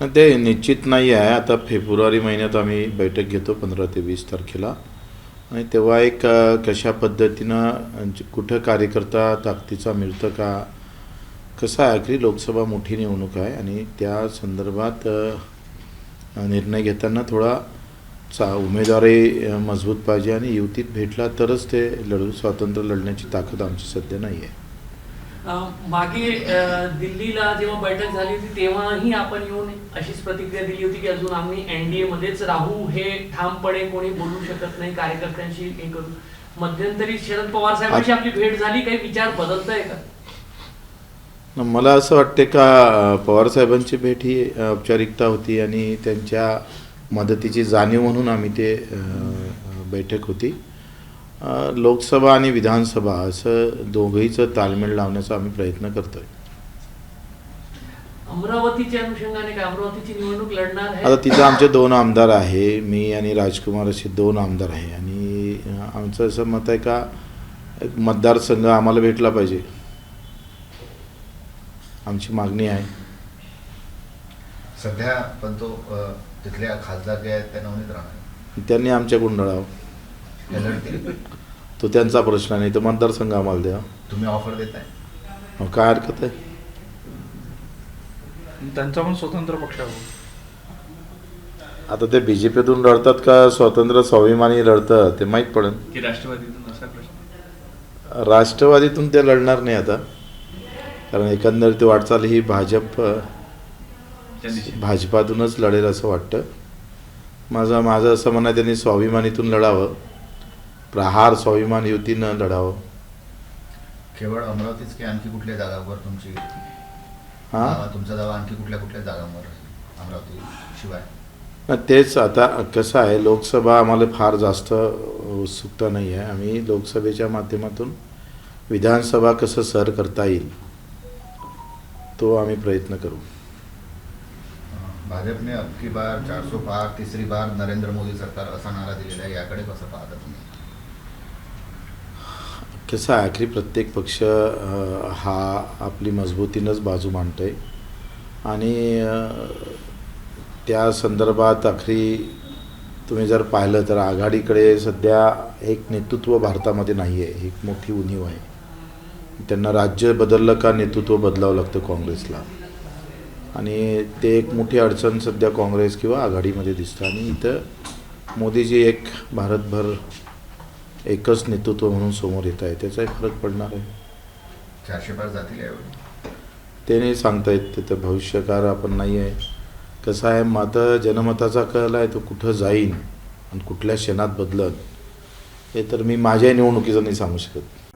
ते निश्चित नाही आहे. आता फेब्रुवारी महिन्यात आम्ही बैठक घेतो पंधरा ते वीस तारखेला. आणि तेव्हा एक कशा पद्धतीनं कुठं कार्यकर्ता ताकदीचा मिळतं का? कसं आहे? आखरी लोकसभा मोठी निवडणूक आहे आणि त्या संदर्भात निर्णय घेताना थोडा चा उमेदवारी मजबूत पाहिजे. आणि युतीत भेटला तरच ते लढू स्वातंत्र्य लढण्याची ताकद आमची सध्या नाही आहे. मागे दिल्लीला जेव्हा बैठक झाली होती तेव्हाही आपण येऊन अशीच प्रतिक्रिया दिली होती की अजून आम्ही एनडीए मध्येच राहू हे ठामपणे कोणी बोलू शकत नाही कार्यकर्त्यांशी हे करू. मध्यंतरी शरद पवार साहेबांची आपली भेट झाली काही विचार बदलत आहे का मला असं वाटते का पवार पवारसाहेबांची भेट ही औपचारिकता होती आणि त्यांच्या मदतीची जाणीव म्हणून आम्ही ते बैठक होती. लोकसभा आणि विधानसभा असं दोघंहीचं ताळमेळ लावण्याचा आम्ही प्रयत्न करतोय. अमरावतीच्या अनुषंगाने काय? अमरावतीची निवडणूक लढणार आता तिथं आमचे दोन आमदार आहे. मी आणि राजकुमार असे दोन आमदार आहे. आणि आमचं असं मत आहे का एक मतदारसंघ आम्हाला भेटला पाहिजे. आमची मागणी आहे. सध्या पण तो तिथल्या खासदार जे आहेत त्या नवनीत राहणार. त्यांनी आमच्या गुंडाळावं तो त्यांचा प्रश्न नाही तर मतदारसंघ आम्हाला द्या. तुम्ही ऑफर देताय. मग काय हरकत आहे? त्यांचा पण स्वतंत्र पक्ष आहे आता ते बी जे पीतून लढतात का स्वतंत्र स्वाभिमानी लढतं ते माहीत पडेल. की राष्ट्रवादीतून असा प्रश्न? राष्ट्रवादीतून ते लढणार नाही आता. कारण एकंदरीत वाटचाल ही भाजप त्या भाजपातूनच लढेल असं वाटतं. माझं माझं असं म्हणणं आहे त्यांनी स्वाभिमानीतून लढावं. प्रहार स्वाभिमान युतीनं लढावं. केवळ अमरावतीच की आणखी कुठल्या जागांवर तुमची हां? तुमचा दावा आणखी कुठल्या कुठल्या जागांवर अमरावती शिवाय? तेच आता कसं आहे लोकसभा आम्हाला फार जास्त उत्सुकता नाही आहे. आम्ही लोकसभेच्या माध्यमातून विधानसभा कसं सर करता येईल तो आम्ही प्रयत्न करू. भाजपने अबकी बार चारसो पार तिसरी बार नरेंद्र मोदी सरकार असा नारा दिलेला आहे याकडे कसं पाहता तुम्ही? कसं आहे आखरी प्रत्येक पक्ष हा आपली मजबूतीनंच बाजू मांडतोय. आणि त्या संदर्भात आखरी तुम्ही जर पाहिलं तर आघाडीकडे सध्या एक नेतृत्व भारतामध्ये नाही आहे ही एक मोठी उणीव आहे. त्यांना राज्य बदललं का नेतृत्व बदलावं लागतं काँग्रेसला? आणि ते एक मोठी अडचण सध्या काँग्रेस किंवा आघाडीमध्ये दिसतं. आणि इथं मोदीजी एक भारतभर एकच नेतृत्व म्हणून समोर येत आहे. त्याचाही फरक पडणार आहे. चारशे पार जातील ते नाही सांगता येत तिथं भविष्यकार आपण नाही आहे. कसं आहे मत जनमताचा कल आहे तो कुठं जाईन? आणि कुठल्या क्षणात बदलत हे तर मी माझ्या निवडणुकीचं नाही सांगू शकत.